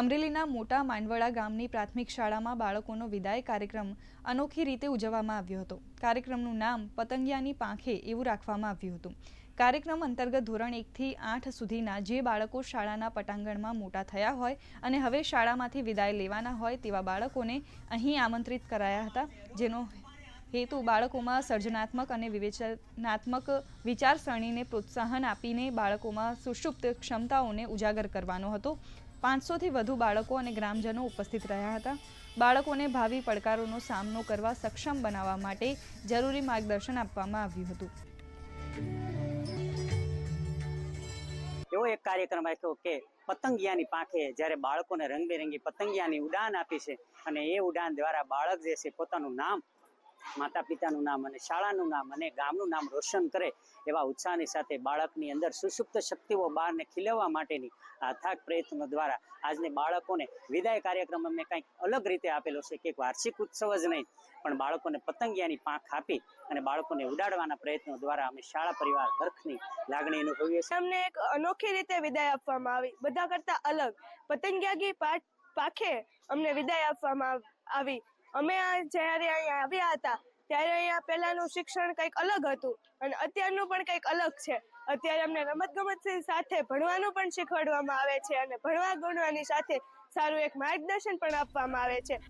અમરેલીના મોટા માંડવડા ગામની પ્રાથમિક શાળામાં બાળકોનો વિદાય કાર્યક્રમ અનોખી રીતે ઉજવવામાં આવ્યો હતો. કાર્યક્રમનું નામ પતંગિયાની પાંખે એવું રાખવામાં આવ્યું હતું. કાર્યક્રમ અંતર્ગત ધોરણ એકથી આઠ સુધીના જે બાળકો શાળાના પટાંગણમાં મોટા થયા હોય અને હવે શાળામાંથી વિદાય લેવાના હોય તેવા બાળકોને અહીં આમંત્રિત કરાયા હતા, જેનો હેતુ બાળકોમાં સર્જનાત્મક અને વિવેચનાત્મક વિચારસરણીને પ્રોત્સાહન આપીને બાળકોમાં સુષુપ્ત ક્ષમતાઓને ઉજાગર કરવાનો હતો. પાંચસોથી વધુ બાળકો અને ગ્રામજનો ઉપસ્થિત રહ્યા હતા. બાળકોને ભાવિ પડકારોનો સામનો કરવા સક્ષમ બનાવવા માટે જરૂરી માર્ગદર્શન આપવામાં આવ્યું હતું. એવો એક કાર્યક્રમ રાખ્યો કે પતંગિયાની પાંખે જ્યારે બાળકોને રંગબેરંગી પતંગિયાની ઉડાન આપી છે અને એ ઉડાન દ્વારા બાળક જે છે પોતાનું નામ માતા પિતાનું નામ અને શાળાનું નામ અને ગામનું નામ રોશન કરે એવા ઉત્સાહની સાથે બાળકની અંદર સુસુપ્ત શક્તિઓ બહારને ખીલવવા માટેની અથાગ પ્રયત્નો દ્વારા આજને બાળકોને વિદાય કાર્યક્રમ અમે કંઈક અલગ રીતે આપેલો છે કે વાર્ષિક ઉત્સવ જ નહીં, પણ બાળકોને પતંગિયાની પાંખ આપી અને બાળકોને ઉડાડવાના પ્રયત્નો દ્વારા અમે શાળા પરિવાર હર્ખની લાગણી અનુભવીએ છીએ. અમને એક અનોખી રીતે વિદાય આપવામાં આવી. બધા કરતા અલગ. પતંગિયાગી પાઠ પાખે અમને વિદાય આપવામાં આવી. અમે જયારે અહીંયા આવ્યા હતા, ત્યારે અહીંયા પહેલાંનું શિક્ષણ કંઈક અલગ હતું અને અત્યારનું પણ કંઈક અલગ છે. અત્યારે અમને રમતગમત સાથે ભણવાનું પણ શીખવાડવામાં આવે છે અને ભણવા ગણવાની સાથે સારું એક માર્ગદર્શન પણ આપવામાં આવે છે.